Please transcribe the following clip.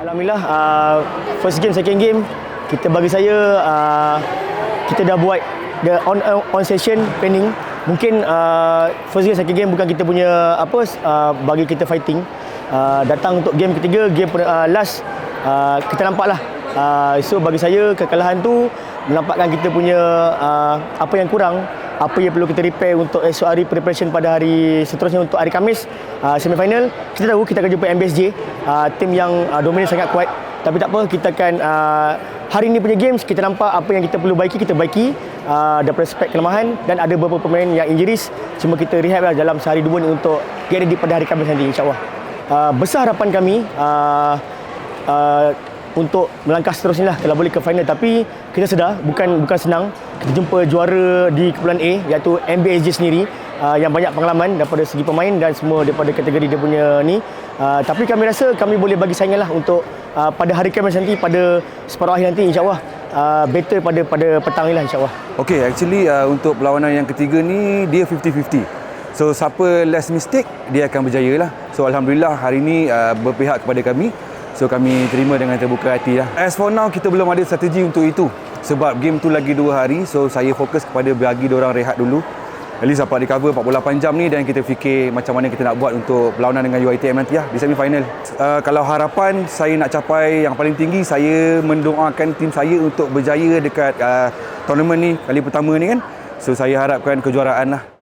Alhamdulillah uh, first game second game kita bagi saya uh, kita dah buat the on on, on session planning mungkin uh, first game second game bukan kita punya apa uh, bagi kita fighting. Uh, datang untuk game ketiga game uh, last uh, kita nampak lah uh, so bagi saya kekalahan tu menampakkan kita punya uh, apa yang kurang apa yang perlu kita repair untuk esok hari preparation pada hari seterusnya untuk hari Kamis uh, semifinal. Kita tahu kita akan jumpa MBSJ uh, tim yang uh, dominan sangat kuat. Tapi tak apa kita akan uh, hari ini punya games kita nampak apa yang kita perlu baiki kita baiki uh, daripada spek kelemahan dan ada beberapa pemain yang injuries. Cuma kita rehab lah dalam sehari dua ni untuk get ready pada hari Kamis nanti insyaAllah. Uh, besar harapan kami uh, uh, untuk melangkah seterusnya lah kalau boleh ke final tapi kita sedar bukan bukan senang kita jumpa juara di kumpulan A iaitu MBSJ sendiri uh, yang banyak pengalaman daripada segi pemain dan semua daripada kategori dia punya ni uh, tapi kami rasa kami boleh bagi saingan lah untuk uh, pada hari Khamis nanti pada separuh akhir nanti insyaAllah uh, better pada pada petang ni lah insyaAllah Okay, actually uh, untuk perlawanan yang ketiga ni dia 50-50. So siapa less mistake dia akan berjaya lah. So alhamdulillah hari ni uh, berpihak kepada kami. So kami terima dengan terbuka hati lah. As for now kita belum ada strategi untuk itu. Sebab game tu lagi dua hari so saya fokus kepada bagi orang rehat dulu. At least dapat recover 48 jam ni dan kita fikir macam mana kita nak buat untuk perlawanan dengan UiTM nanti lah di semifinal. Uh, kalau harapan saya nak capai yang paling tinggi saya mendoakan tim saya untuk berjaya dekat uh, tournament ni kali pertama ni kan. So saya harapkan kejuaraan lah.